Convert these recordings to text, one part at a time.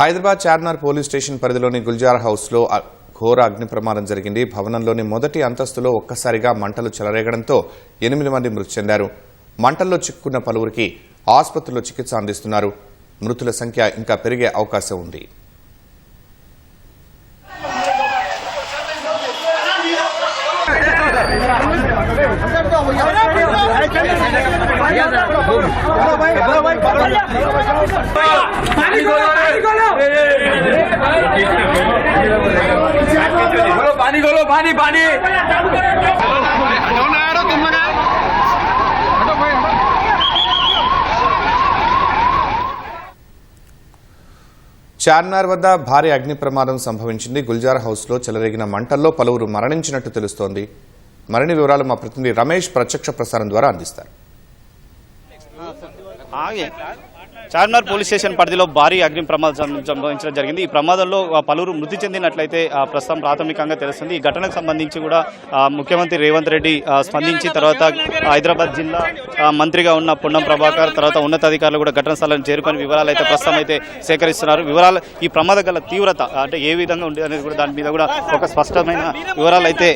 Hyderabad Charminar police station పరిధిలోని గుల్జార్ హౌస్లో ఘోర అగ్ని ప్రమాదం జరిగింది. భవనంలోని మొదటి అంతస్తులో ఒక్కసారిగా మంటలు చెలరేగడంతో ఎనిమిది మంది మృతి చెందారు. మంటల్లో చిక్కుకున్న పలువురికి ఆసుపత్రిలో చికిత్స అందిస్తున్నారు. మృతుల సంఖ్య ఇంకా పెరిగే అవకాశం ఉంది. पानी खोलो पानी पानी చార్మినార్ వద్ద భారీ అగ్ని ప్రమాదం సంభవించింది గుల్జార్ హౌస్లో చెలరేగిన మంటల్లో పలువురు మరణించినట్టు తెలుస్తోంది మరిన్ని వివరాలు మా ప్రతినిధి రమేష్ ప్రత్యక్ష ప్రసారం ద్వారా అందిస్తారు ఆగే చార్మినార్ పోలీస్ స్టేషన్ పరిధిలో భారీ అగ్ని ప్రమాదం సంభవించడం జరిగింది. ఈ ప్రమాదంలో పలువురు మృతి చెందినట్లయితే ప్రస్తుతం ప్రాథమికంగా తెలుస్తుంది. ఈ ఘటనకు సంబంధించి కూడా ముఖ్యమంత్రి రేవంత్ రెడ్డి స్పందించి తర్వాత హైదరాబాద్ జిల్లా మంత్రిగా ఉన్న పొన్నం ప్రభాకర్ తర్వాత ఉన్నతాధికారులు కూడా ఘటన స్థలాన్ని చేరుకొని వివరాలు అయితే ప్రస్తుతం అయితే సేకరిస్తున్నారు. వివరాలు ఈ ప్రమాద గల తీవ్రత అంటే ఏ విధంగా ఉండేది అనేది కూడా దాని మీద కూడా ఒక స్పష్టమైన వివరాలు అయితే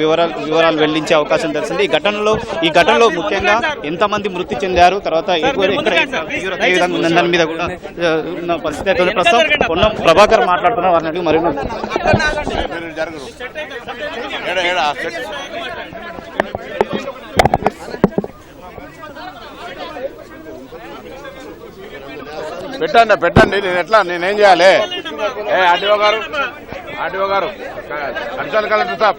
వివరాలు వివరాలు వెల్లడించే అవకాశం తెలిసింది ఈ ఘటనలో ఈ ఘటనలో ముఖ్యంగా ఎంతమంది మృతి చెందారు తర్వాత ఎక్కువ- ఎక్కడ తీవ్రత ఏ విధంగా ఉందని దాని మీద కూడా ఉన్న పరిస్థితి అయితే. ప్రస్తుతం పొన్నం ప్రభాకర్ మాట్లాడుతున్నారు వారిని అడిగి మరి పెట్టండి పెట్టండి. నేను ఎట్లా? నేనేం చేయాలి? ఏ ఆర్టీఓ గారు? ఆర్టీఓ గారు అడిషనల్ కలెక్టర్ సాబ్.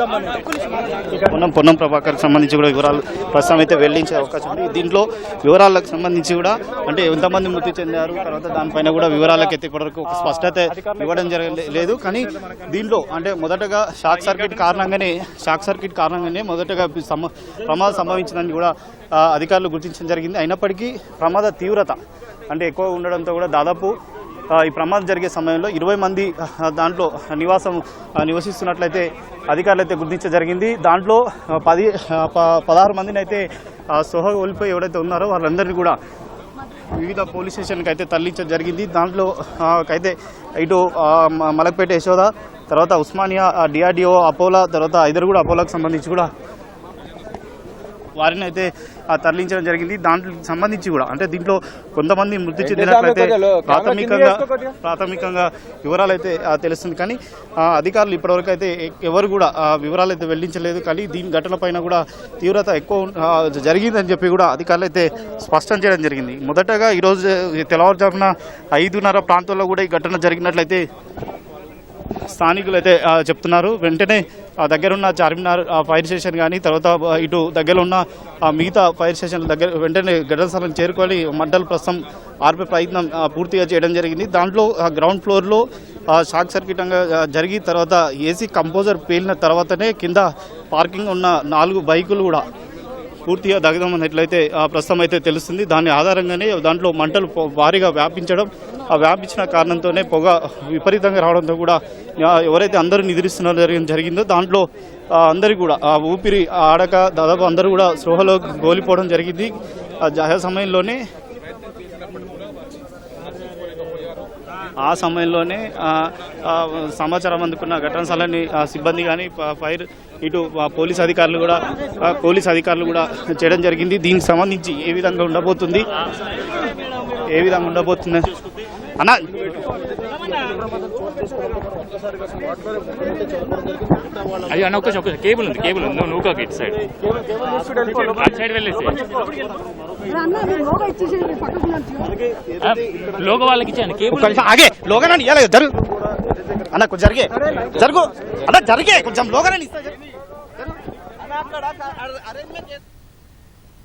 సంబంధించి. పొన్నం పొన్నం ప్రభాకర్ సంబంధించి కూడా వివరాలు ప్రస్తుతం అయితే వెల్లించే అవకాశం ఉంది. దీంట్లో వివరాలకు సంబంధించి కూడా అంటే ఎంతమంది మృతి చెందారు తర్వాత దానిపైన కూడా వివరాలకు ఎత్తి ఇప్పటివరకు ఒక స్పష్టత ఇవ్వడం జరగలేదు కానీ దీంట్లో అంటే మొదటగా షాక్ సర్క్యూట్ కారణంగానే షాక్ సర్క్యూట్ కారణంగానే మొదటగా ప్రమాదం సంభవించిందని కూడా అధికారులు గుర్తించడం జరిగింది. అయినప్పటికీ ప్రమాద తీవ్రత అంటే ఎక్కువ ఉండడంతో కూడా దాదాపు ఈ ప్రమాదం జరిగే సమయంలో ఇరవై మంది దాంట్లో నివాసం నివసిస్తున్నట్లయితే అధికారులు అయితే గుర్తించడం జరిగింది. దాంట్లో పది పదహారు మందిని అయితే ఆ, కోల్పోయి ఎవరైతే ఉన్నారో వాళ్ళందరినీ కూడా వివిధ పోలీస్ స్టేషన్కి అయితే తరలించడం జరిగింది. దాంట్లో అయితే ఇటు మలక్పేట యశోద తర్వాత ఉస్మానియా డిఆర్డిఓ అపోలా తర్వాత ఇద్దరు కూడా అపోలాకు సంబంధించి కూడా వారిని అయితే తరలించడం జరిగింది. దాంట్లో సంబంధించి కూడా అంటే దీంట్లో కొంతమంది మృతి చెందినట్లయితే ప్రాథమికంగా ప్రాథమికంగా వివరాలు అయితే తెలుస్తుంది. కానీ అధికారులు ఇప్పటివరకు అయితే ఎవరు కూడా ఆ, వివరాలు అయితే వెల్లడించలేదు కానీ దీని ఘటన పైన కూడా తీవ్రత ఎక్కువ జరిగిందని చెప్పి కూడా అధికారులు అయితే స్పష్టం చేయడం జరిగింది. మొదటగా ఈరోజు తెల్లవారుజామున ఐదున్నర ప్రాంతంలో కూడా ఈ ఘటన జరిగినట్లయితే స్థానికులు అయితే చెప్తున్నారు. వెంటనే ఆ దగ్గరున్న చార్మినార్ ఆ, ఫైర్ స్టేషన్ కానీ తర్వాత ఇటు దగ్గరలో ఉన్న ఆ, మిగతా ఫైర్ స్టేషన్ దగ్గర వెంటనే ఘటన స్థలం చేరుకొని మంటలు ప్రస్తుతం ఆర్పే ప్రయత్నం పూర్తిగా చేయడం జరిగింది. దాంట్లో ఆ, గ్రౌండ్ ఫ్లోర్లో షార్ట్ సర్క్యూటంగా జరిగి తర్వాత ఏసీ కంపోజర్ పేలిన తర్వాతనే కింద పార్కింగ్ ఉన్న నాలుగు బైకులు కూడా పూర్తిగా దగదమన్నట్లయితే ఆ ప్రస్తుతం అయితే తెలుస్తుంది. దాని ఆధారంగానే దాంట్లో మంటలు భారీగా వ్యాపించడం ఆ వ్యాపించిన కారణంతోనే పొగ విపరీతంగా రావడంతో కూడా ఎవరైతే అందరూ నిద్రిస్తున్నారు జరిగిందో దాంట్లో అందరి కూడా ఆ ఊపిరి ఆడక దాదాపు అందరూ కూడా స్పృహలో గోలిపోవడం జరిగింది. ఆ సమయంలోనే ఆ సమయంలోనే సమాచారం అందుకున్న ఘటన స్థలాన్ని సిబ్బంది కానీ ఫైర్ ఇటు ఆ, పోలీస్ అధికారులు కూడా పోలీస్ అధికారులు కూడా చేయడం జరిగింది. దీనికి సంబంధించి ఏ విధంగా ఉండబోతుంది? ఏ విధంగా ఉండబోతుంది? అన్న. అది అన్న కేబుల్ ఉంది కేబుల్ ఉంది. నువ్వు ఇటు సైడ్. అటు సైడ్ వెళ్ళేసి. అన్న నేను లోగా లోగో వాళ్ళకి ఇచ్చాను కేబుల్ ఆగే లోగానండి ఇవ్వలేదు జరుగు. అన్న కొంచెం జరిగే. జరుగు. అన్న జరిగే. కొంచెం లోగానండి ఇస్తా,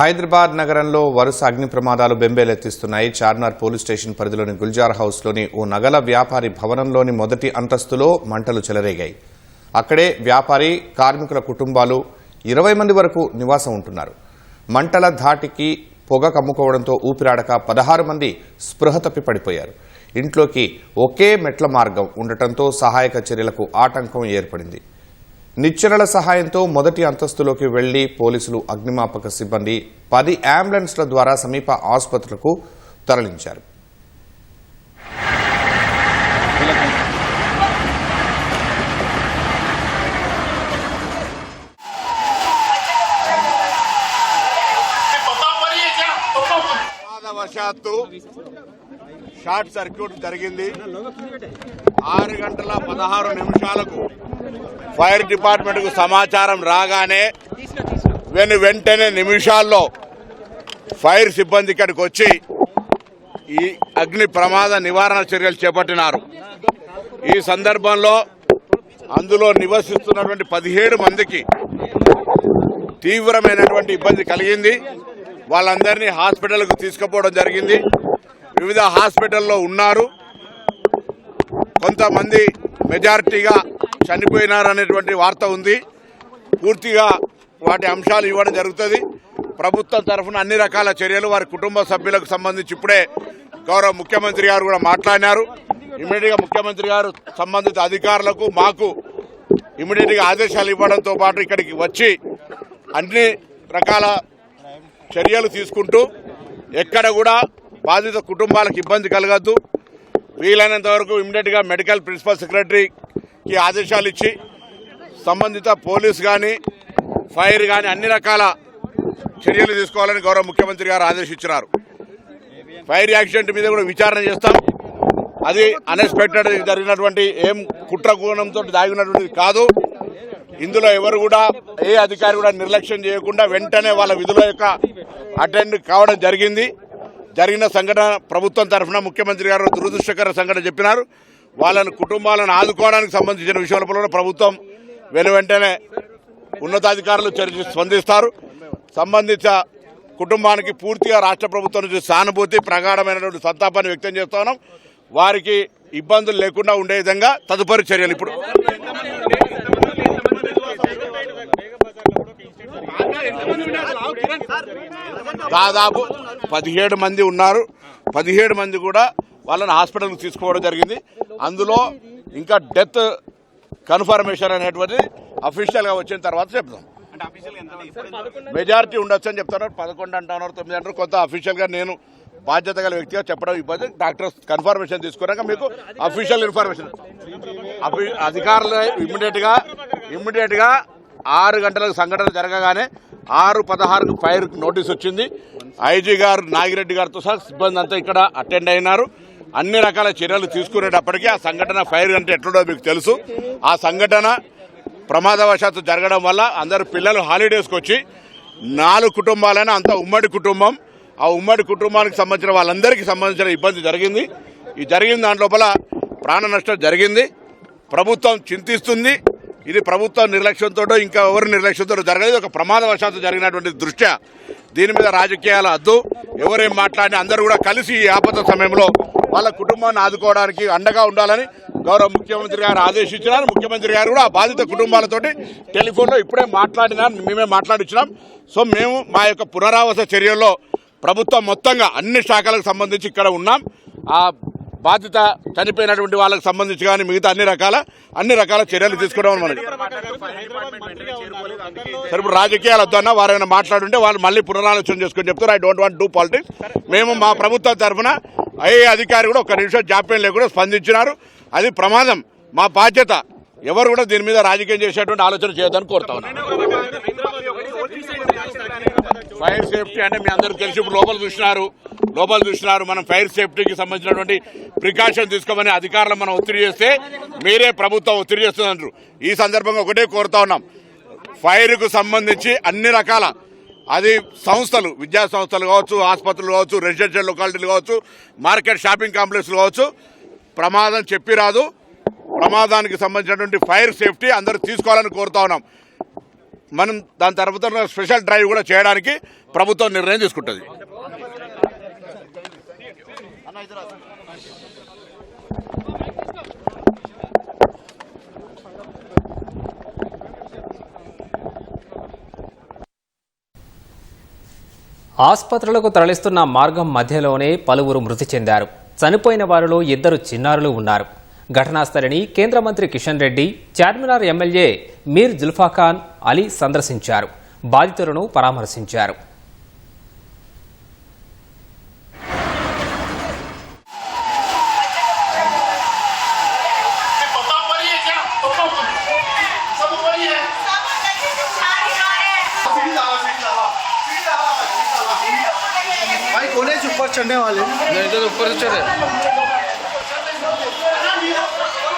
హైదరాబాద్ నగరంలో వరుస అగ్ని ప్రమాదాలు బెంబేలెత్తిస్తున్నాయి. చార్మినార్ పోలీస్ స్టేషన్ పరిధిలోని గుల్జార్ హౌస్లోని ఓ నగల వ్యాపారి భవనంలోని మొదటి అంతస్తులో మంటలు చెలరేగాయి. అక్కడే వ్యాపారి కార్మికుల కుటుంబాలు ఇరవై మంది వరకు నివాసం ఉంటున్నారు. మంటల ధాటికి పొగ కమ్ముకోవడంతో ఊపిరాడక పదహారు మంది స్పృహ తప్పి పడిపోయారు. ఇంట్లోకి ఒకే మెట్ల మార్గం ఉండటంతో సహాయక చర్యలకు ఆటంకం ఏర్పడింది. నిచ్చెనల సహాయంతో మొదటి అంతస్తులోకి వెళ్ళి పోలీసులు అగ్నిమాపక సిబ్బంది పది అంబులెన్స్ల ద్వారా సమీప ఆసుపత్రులకు తరలించారు. షార్ట్ సర్క్యూట్ జరిగింది. ఆరు గంటల పదహారు నిమిషాలకు ఫైర్ డిపార్ట్మెంట్కు సమాచారం రాగానే వెను వెంటనే నిమిషాల్లో ఫైర్ సిబ్బంది ఇక్కడికి వచ్చి ఈ అగ్ని ప్రమాద నివారణ చర్యలు చేపట్టినారు. ఈ సందర్భంలో అందులో నివసిస్తున్నటువంటి పదిహేడు మందికి తీవ్రమైనటువంటి ఇబ్బంది కలిగింది. వాళ్ళందరినీ హాస్పిటల్కు తీసుకుపోవడం జరిగింది. వివిధ హాస్పిటల్లో ఉన్నారు. కొంతమంది మెజారిటీగా చనిపోయినారు అనేటువంటి వార్త ఉంది. పూర్తిగా వాటి అంశాలు ఇవ్వడం జరుగుతుంది. ప్రభుత్వం తరఫున అన్ని రకాల చర్యలు వారి కుటుంబ సభ్యులకు సంబంధించి ఇప్పుడే గౌరవ ముఖ్యమంత్రి గారు కూడా మాట్లాడినారు. ఇమీడియట్గా ముఖ్యమంత్రి గారు సంబంధిత అధికారులకు మాకు ఇమీడియట్గా ఆదేశాలు ఇవ్వడంతో పాటు ఇక్కడికి వచ్చి అన్ని రకాల చర్యలు తీసుకుంటూ ఎక్కడ కూడా బాధిత కుటుంబాలకు ఇబ్బంది కలగద్దు. వీలైనంత వరకు ఇమ్మీడియట్గా మెడికల్ ప్రిన్సిపల్ సెక్రటరీకి ఆదేశాలు ఇచ్చి సంబంధిత పోలీస్ కానీ ఫైర్ కానీ అన్ని రకాల చర్యలు తీసుకోవాలని గౌరవ ముఖ్యమంత్రి గారు ఆదేశించినారు. ఫైర్ యాక్సిడెంట్ మీద కూడా విచారణ చేస్తాం. అది అన్ఎక్స్పెక్టెడ్ జరిగినటువంటి ఏం కుట్ర కోణంతో దాగినటువంటిది కాదు. ఇందులో ఎవరు కూడా ఏ అధికారి కూడా నిర్లక్ష్యం చేయకుండా వెంటనే వాళ్ళ విధుల యొక్క అటెండ్ కావడం జరిగింది. జరిగిన సంఘటన ప్రభుత్వం తరఫున ముఖ్యమంత్రి గారు దురదృష్టకర సంఘటన చెప్పినారు. వాళ్ళని కుటుంబాలను ఆదుకోవడానికి సంబంధించిన విషయాల కూడా ప్రభుత్వం వెను వెంటనే ఉన్నతాధికారులు చర్చి స్పందిస్తారు. సంబంధిత కుటుంబానికి పూర్తిగా రాష్ట్ర ప్రభుత్వం నుంచి సానుభూతి ప్రగాఢమైనటువంటి సంతాపాన్ని వ్యక్తం చేస్తున్నాం వారికి ఇబ్బందులు లేకుండా ఉండే విధంగా తదుపరి చర్యలు ఇప్పుడు దాదాపు పదిహేడు మంది ఉన్నారు. పదిహేడు మంది కూడా వాళ్ళని హాస్పిటల్కి తీసుకోవడం జరిగింది. అందులో ఇంకా డెత్ కన్ఫర్మేషన్ అనేటువంటిది అఫీషియల్గా వచ్చిన తర్వాత చెప్తాం. మెజారిటీ ఉండొచ్చు అని చెప్తారు. పదకొండు అంటున్నారు తొమ్మిది అంటారు కొంత అఫీషియల్గా నేను బాధ్యత గల వ్యక్తిగా చెప్పడం ఇబ్బంది. డాక్టర్ కన్ఫర్మేషన్ తీసుకున్నాక మీకు అఫీషియల్ ఇన్ఫర్మేషన్. అధికారులు ఇమ్మీడియట్గా ఇమ్మీడియట్గా ఆరు గంటలకు సంఘటన జరగగానే ఆరు పదహారుకు ఫైర్ నోటీస్ వచ్చింది. ఐజీ గారు నాగిరెడ్డి గారితో సహా సిబ్బంది అంతా ఇక్కడ అటెండ్ అయినారు. అన్ని రకాల చర్యలు తీసుకునేటప్పటికీ ఆ సంఘటన ఫైర్ అంటే ఎట్లుండో మీకు తెలుసు. ఆ సంఘటన ప్రమాదవశాత్తు జరగడం వల్ల అందరు పిల్లలు హాలిడేస్కి వచ్చి నాలుగు కుటుంబాలైనా అంత ఉమ్మడి కుటుంబం. ఆ ఉమ్మడి కుటుంబానికి సంబంధించిన వాళ్ళందరికీ సంబంధించిన ఇబ్బంది జరిగింది. ఈ జరిగిన దాని లోపల ప్రాణ నష్టం జరిగింది. ప్రభుత్వం చింతిస్తుంది. ఇది ప్రభుత్వ నిర్లక్ష్యంతో ఇంకా ఎవరి నిర్లక్ష్యంతో జరగలేదు. ఒక ప్రమాదవశాత్తు జరిగినటువంటి దృష్ట్యా దీని మీద రాజకీయాలు అద్దు. ఎవరేం మాట్లాడినా అందరూ కూడా కలిసి ఈ ఆపద సమయంలో వాళ్ళ కుటుంబాన్ని ఆదుకోవడానికి అండగా ఉండాలని గౌరవ ముఖ్యమంత్రి గారు ఆదేశించినారు. ముఖ్యమంత్రి గారు కూడా ఆ బాధిత కుటుంబాలతోటి టెలిఫోన్లో ఇప్పుడే మాట్లాడినా మేమే మాట్లాడించినాం సో మేము మా యొక్క పునరావాస చర్యల్లో ప్రభుత్వం మొత్తంగా అన్ని శాఖలకు సంబంధించి ఇక్కడ ఉన్నాం. ఆ బాధిత చనిపోయినటువంటి వాళ్ళకి సంబంధించి కానీ మిగతా అన్ని రకాల అన్ని రకాల చర్యలు తీసుకోవడం మనకి. సరే ఇప్పుడు రాజకీయాలు వద్దన్నా వారైనా మాట్లాడుంటే వాళ్ళు మళ్ళీ పునరాలోచన చేసుకొని చెప్తారు I don't want do politics మేము మా ప్రభుత్వం తరఫున ఐఏ అధికారి కూడా ఒక నిమిషం జాప్యం లేకుండా స్పందించినారు. అది ప్రమాదం. మా బాధ్యత. ఎవరు కూడా దీని మీద రాజకీయం చేసేటువంటి ఆలోచన చేయొద్దని కోరుతా ఉన్నాను ఫైర్ సేఫ్టీ అంటే మీ అందరూ తెలిసి ఇప్పుడు లోపల చూసినారు. లోపల చూసినారు. మనం ఫైర్ సేఫ్టీకి సంబంధించినటువంటి ప్రికాషన్ తీసుకోమని అధికారులు మనం ఒత్తిడి చేస్తే మీరే ప్రభుత్వం ఒత్తిడి చేస్తుందంటారు ఈ సందర్భంగా ఒకటే కోరుతా ఉన్నాం. ఫైర్కు సంబంధించి అన్ని రకాల అది సంస్థలు విద్యా సంస్థలు కావచ్చు ఆసుపత్రులు కావచ్చు రెసిడెన్షియల్ లొకాలిటీలు కావచ్చు మార్కెట్ షాపింగ్ కాంప్లెక్స్లు కావచ్చు ప్రమాదం చెప్పి రాదు. ప్రమాదానికి సంబంధించినటువంటి ఫైర్ సేఫ్టీ అందరూ తీసుకోవాలని కోరుతా ఉన్నాం. మనం దాని తర్వాత స్పెషల్ డ్రైవ్ కూడా చేయడానికి ప్రభుత్వం నిర్ణయం తీసుకుంటుంది. ఆసుపత్రులకు తరలిస్తున్న మార్గం మధ్యలోనే పలువురు మృతి చెందారు. చనిపోయిన వారిలో ఇద్దరు చిన్నారులు ఉన్నారు. ఘటనా స్థలిని కేంద్ర మంత్రి కిషన్ రెడ్డి చార్మినార్ ఎమ్మెల్యే మీర్ జుల్ఫాఖాన్ అలీ సందర్శించారు. బాధితులను పరామర్శించారు. बोलो